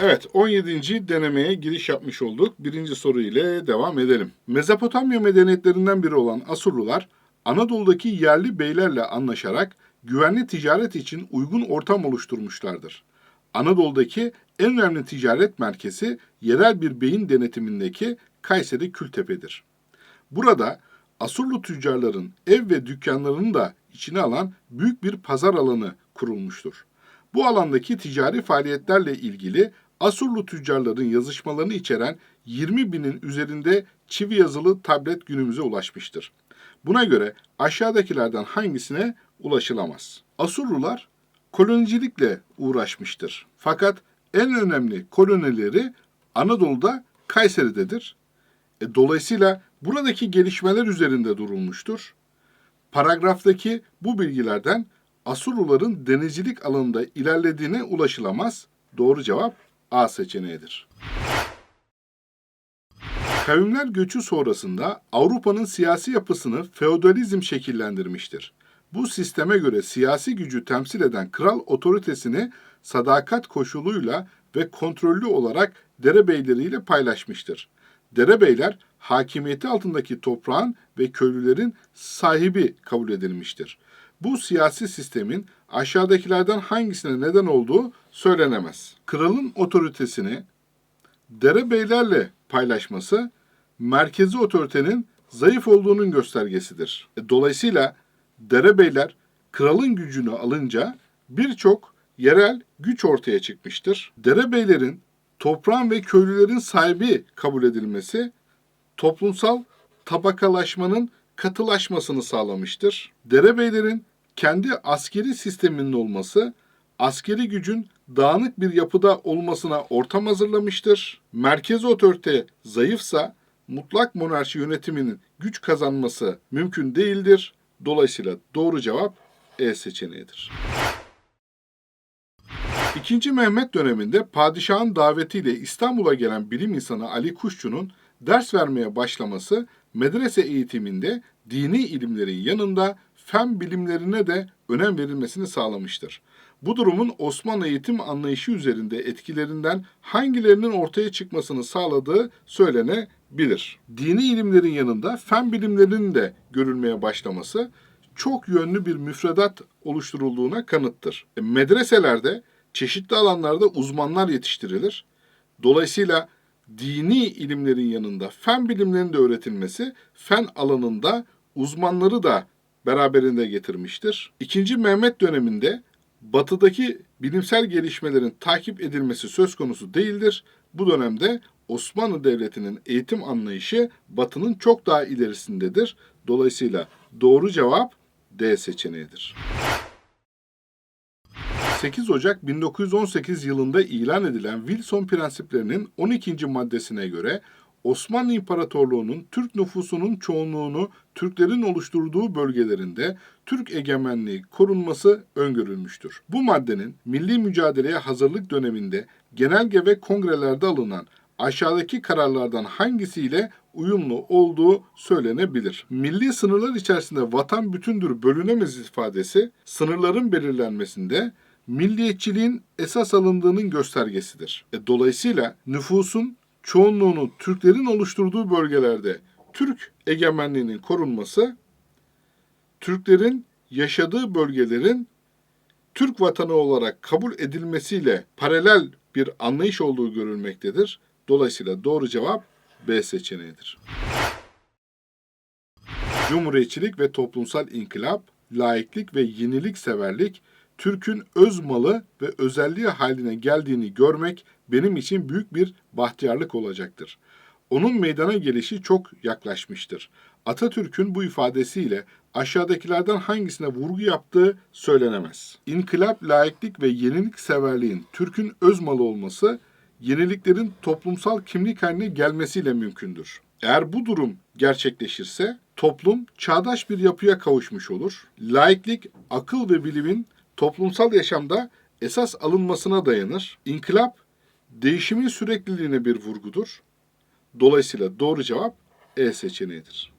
Evet 17. denemeye giriş yapmış olduk. Birinci soru ile devam edelim. Mezopotamya medeniyetlerinden biri olan Asurlular Anadolu'daki yerli beylerle anlaşarak güvenli ticaret için uygun ortam oluşturmuşlardır. Anadolu'daki en önemli ticaret merkezi yerel bir beyin denetimindeki Kayseri Kültepe'dir. Burada Asurlu tüccarların ev ve dükkanlarını da içine alan büyük bir pazar alanı kurulmuştur. Bu alandaki ticari faaliyetlerle ilgili Asurlu tüccarların yazışmalarını içeren 20 binin üzerinde çivi yazılı tablet günümüze ulaşmıştır. Buna göre aşağıdakilerden hangisine ulaşılamaz? Asurlular kolonicilikle uğraşmıştır. Fakat en önemli kolonileri Anadolu'da Kayseri'dedir. E, dolayısıyla buradaki gelişmeler üzerinde durulmuştur. Paragraftaki bu bilgilerden Asurluların denizcilik alanında ilerlediğine ulaşılamaz. Doğru cevap A seçeneğidir. Kavimler göçü sonrasında Avrupa'nın siyasi yapısını feodalizm şekillendirmiştir. Bu sisteme göre siyasi gücü temsil eden kral otoritesini sadakat koşuluyla ve kontrollü olarak derebeyleriyle paylaşmıştır. Derebeyler hakimiyeti altındaki toprağın ve köylülerin sahibi kabul edilmiştir. Bu siyasi sistemin aşağıdakilerden hangisine neden olduğu söylenemez. Kralın otoritesini derebeylerle paylaşması merkezi otoritenin zayıf olduğunun göstergesidir. E, Dolayısıyla derebeyler kralın gücünü alınca birçok yerel güç ortaya çıkmıştır. Derebeylerin toprağın ve köylülerin sahibi kabul edilmesi toplumsal tabakalaşmanın katılaşmasını sağlamıştır. Derebeylerin kendi askeri sisteminin olması askeri gücün dağınık bir yapıda olmasına ortam hazırlamıştır. Merkezi otorite zayıfsa mutlak monarşi yönetiminin güç kazanması mümkün değildir. Dolayısıyla doğru cevap E seçeneğidir. İkinci Mehmet döneminde padişahın davetiyle İstanbul'a gelen bilim insanı Ali Kuşçu'nun ders vermeye başlaması medrese eğitiminde dini ilimlerin yanında fen bilimlerine de önem verilmesini sağlamıştır. Bu durumun Osmanlı eğitim anlayışı üzerinde etkilerinden hangilerinin ortaya çıkmasını sağladığı söylenebilir. Dini ilimlerin yanında fen bilimlerinin de görülmeye başlaması çok yönlü bir müfredat oluşturulduğuna kanıttır. E, Medreselerde çeşitli alanlarda uzmanlar yetiştirilir. Dolayısıyla dini ilimlerin yanında fen bilimlerinin de öğretilmesi fen alanında uzmanları da beraberinde getirmiştir. İkinci Mehmet döneminde batıdaki bilimsel gelişmelerin takip edilmesi söz konusu değildir. Bu dönemde Osmanlı Devleti'nin eğitim anlayışı batının çok daha ilerisindedir. Dolayısıyla doğru cevap D seçeneğidir. 8 Ocak 1918 yılında ilan edilen Wilson prensiplerinin 12. maddesine göre Osmanlı İmparatorluğu'nun Türk nüfusunun çoğunluğunu Türklerin oluşturduğu bölgelerinde Türk egemenliği korunması öngörülmüştür. Bu maddenin milli mücadeleye hazırlık döneminde genelge ve kongrelerde alınan aşağıdaki kararlardan hangisiyle uyumlu olduğu söylenebilir. Milli sınırlar içerisinde vatan bütündür bölünemez ifadesi sınırların belirlenmesinde milliyetçiliğin esas alındığının göstergesidir. E, dolayısıyla nüfusun çoğunluğunu Türklerin oluşturduğu bölgelerde Türk egemenliğinin korunması, Türklerin yaşadığı bölgelerin Türk vatanı olarak kabul edilmesiyle paralel bir anlayış olduğu görülmektedir. Dolayısıyla doğru cevap B seçeneğidir. Cumhuriyetçilik ve toplumsal inkılap, laiklik ve yenilik severlik, Türk'ün öz malı ve özelliği haline geldiğini görmek benim için büyük bir bahtiyarlık olacaktır. Onun meydana gelişi çok yaklaşmıştır. Atatürk'ün bu ifadesiyle aşağıdakilerden hangisine vurgu yaptığı söylenemez. İnkılap, laiklik ve yenilik severliğin Türk'ün öz malı olması, yeniliklerin toplumsal kimlik haline gelmesiyle mümkündür. Eğer bu durum gerçekleşirse toplum çağdaş bir yapıya kavuşmuş olur. Laiklik, akıl ve bilimin toplumsal yaşamda esas alınmasına dayanır. İnkılap, değişimin sürekliliğine bir vurgudur. Dolayısıyla doğru cevap E seçeneğidir.